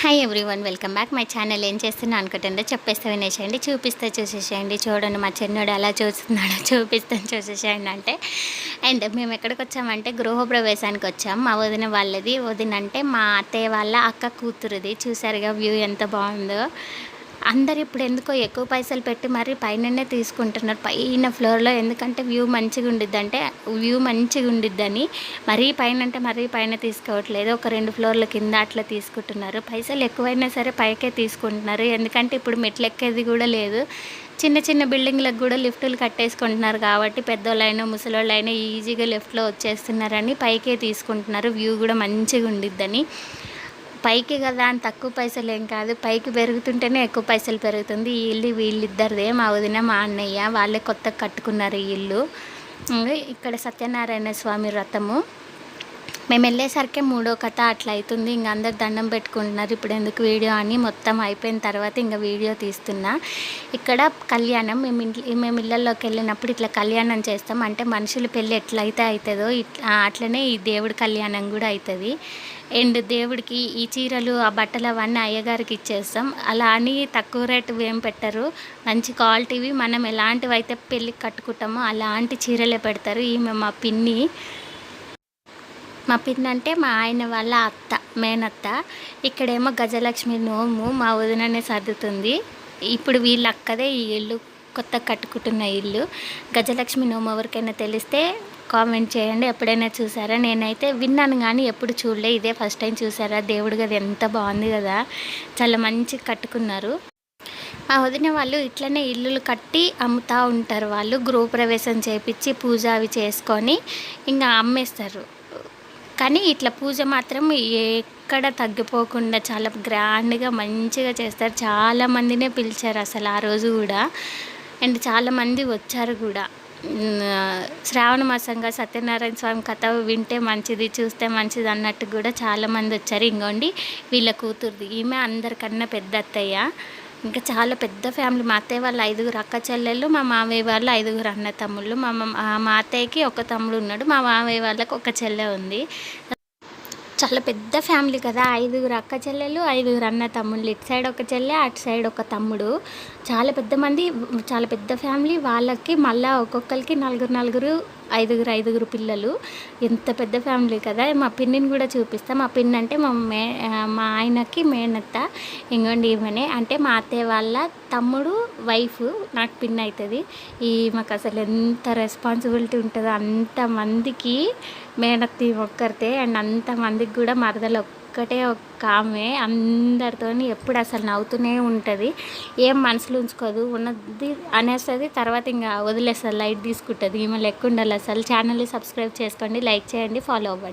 Hi everyone welcome back my channel ఏం చేస్తున్నా అనుకుంటుందో చెప్పేస్తే వినేసేయండి చూపిస్తే చూసేసేయండి. చూడండి మా చిన్నోడు ఎలా చూస్తున్నాడో చూపిస్తాను చూసేసేయండి అంటే. అండ్ మేము ఎక్కడికి వచ్చామంటే గృహప్రవేశానికి వచ్చాం. మా వదిన వాళ్ళది. వదిన అంటే మా అత్తయ్య వాళ్ళ అక్క కూతురుది. చూసారుగా వ్యూ ఎంత బాగుందో. అందరు ఇప్పుడు ఎందుకో ఎక్కువ పైసలు పెట్టి మరీ పైననే తీసుకుంటున్నారు. పైన ఫ్లోర్లో ఎందుకంటే వ్యూ మంచిగా ఉండిద్ది అంటే వ్యూ మంచిగా ఉండిద్దని మరీ పైన అంటే మరీ పైన తీసుకోవట్లేదు. ఒక రెండు ఫ్లోర్ల కింద అట్లా తీసుకుంటున్నారు. పైసలు ఎక్కువైనా సరే పైకే తీసుకుంటున్నారు. ఎందుకంటే ఇప్పుడు మెట్లు ఎక్కేది కూడా లేదు. చిన్న చిన్న బిల్డింగ్లకు కూడా లిఫ్టులు కట్టేసుకుంటున్నారు కాబట్టి పెద్దోళ్ళైనా ముసలోళ్ళైనా ఈజీగా లిఫ్ట్లో వచ్చేస్తున్నారని పైకే తీసుకుంటున్నారు. వ్యూ కూడా మంచిగా ఉండిద్దని. పైకి కదా అని తక్కువ పైసలు ఏం కాదు. పైకి పెరుగుతుంటేనే ఎక్కువ పైసలు పెరుగుతుంది. ఈ ఇల్లు వీళ్ళిద్దరిదే మా వదిన మా అన్నయ్య. వాళ్ళే కొత్తగా కట్టుకున్నారు ఈ ఇల్లు. ఇక్కడ సత్యనారాయణ స్వామి వ్రతము. మేము వెళ్ళేసరికి మూడో కథ అట్లా అవుతుంది. ఇంక అందరు దండం పెట్టుకుంటున్నారు. ఇప్పుడు ఎందుకు వీడియో అని మొత్తం అయిపోయిన తర్వాత ఇంకా వీడియో తీస్తున్నా. ఇక్కడ కళ్యాణం మేము ఇంట్లో మేము ఇళ్ళల్లోకి వెళ్ళినప్పుడు ఇట్లా కళ్యాణం చేస్తాం. అంటే మనుషుల పెళ్ళి ఎట్లయితే అవుతుందో అట్లనే ఈ దేవుడి కళ్యాణం కూడా అవుతుంది అండ్ దేవుడికి ఈ చీరలు ఆ బట్టలు అవన్నీ అయ్యగారికి ఇచ్చేస్తాం. అలా అని తక్కువ రేటు ఏం పెట్టరు. మంచి క్వాలిటీవి. మనం ఎలాంటివి అయితే పెళ్ళికి కట్టుకుంటామో అలాంటి చీరలే పెడతారు. ఈమె మా పిన్ని. మా పిన్నంటే మా ఆయన వాళ్ళ అత్త మేనత్త. ఇక్కడేమో గజలక్ష్మి నోము మా వదిననే సర్దుతుంది. ఇప్పుడు వీళ్ళ అక్కదే ఈ ఇల్లు కొత్త కట్టుకుంటున్న ఇల్లు. గజలక్ష్మి నోము ఎవరికైనా తెలిస్తే కామెంట్ చేయండి ఎప్పుడైనా చూసారా? నేనైతే విన్నాను కానీ ఎప్పుడు చూడలే. ఇదే ఫస్ట్ టైం చూసారా? దేవుడు కదా ఎంత బాగుంది కదా. చాలా మంచిగా కట్టుకున్నారు. మా వదిన వాళ్ళు ఇట్లనే ఇల్లులు కట్టి అమ్ముతూ ఉంటారు వాళ్ళు. గృహప్రవేశం చేపించి పూజ అవి చేసుకొని ఇంకా అమ్మేస్తారు. కానీ ఇట్లా పూజ మాత్రం ఎక్కడ తగ్గిపోకుండా చాలా గ్రాండ్గా మంచిగా చేస్తారు. చాలామందినే పిలిచారు అసలు ఆ రోజు కూడా. అండ్ చాలామంది వచ్చారు కూడా. శ్రావణ మాసంగా సత్యనారాయణ స్వామి కథ వింటే మంచిది చూస్తే మంచిది అన్నట్టు కూడా చాలామంది వచ్చారు. ఇంకోండి వీళ్ళ కూతురుది. ఈమె అందరికన్నా పెద్ద అత్తయ్య. ఇంకా చాలా పెద్ద ఫ్యామిలీ. మా అత్తయ్య వాళ్ళ ఐదుగురు అక్క చెల్లెళ్ళు మా మామయ్య వాళ్ళు ఐదుగురు అన్న తమ్ముళ్ళు మా మా అత్తయ్యకి ఒక తమ్ముడు ఉన్నాడు మా మామయ్య వాళ్ళకి ఒక చెల్లె ఉంది. చాలా పెద్ద ఫ్యామిలీ కదా. ఐదుగురు అక్క చెల్లెలు ఐదుగురు అన్న తమ్ముళ్ళు. ఇటు సైడ్ ఒక చెల్లె అటు సైడ్ ఒక తమ్ముడు. చాలా పెద్ద మంది చాలా పెద్ద ఫ్యామిలీ. వాళ్ళకి మళ్ళీ ఒక్కొక్కరికి నలుగురు నలుగురు ఐదుగురు ఐదుగురు పిల్లలు. ఎంత పెద్ద ఫ్యామిలీ కదా. మా పిన్నిని కూడా చూపిస్తాం. మా పిన్ని అంటే మా మే మా ఆయనకి మేనత్త ఇంకోండి ఈమెనే. అంటే మా అత్తయ్య వాళ్ళ తమ్ముడు వైఫ్ నాకు పిన్ అవుతుంది ఈ మాకు అసలు ఎంత రెస్పాన్సిబిలిటీ ఉంటుందో అంతమందికి మేనత్తి ఒక్కరితే అండ్ అంతమందికి కూడా మరదలు ఒక్కటే ఒక్క ఆమె. అందరితో ఎప్పుడు అసలు నవ్వుతూనే ఉంటుంది. ఏం మనసులో ఉంచుకోదు. ఉన్నది అనేస్తుంది తర్వాత ఇంకా వదిలేస్తుంది లైట్ తీసుకుంటుంది. ఈమె లెక్క ఉండాలి అసలు. ఛానల్ని సబ్స్క్రైబ్ చేసుకోండి లైక్ చేయండి ఫాలో అవ్వండి.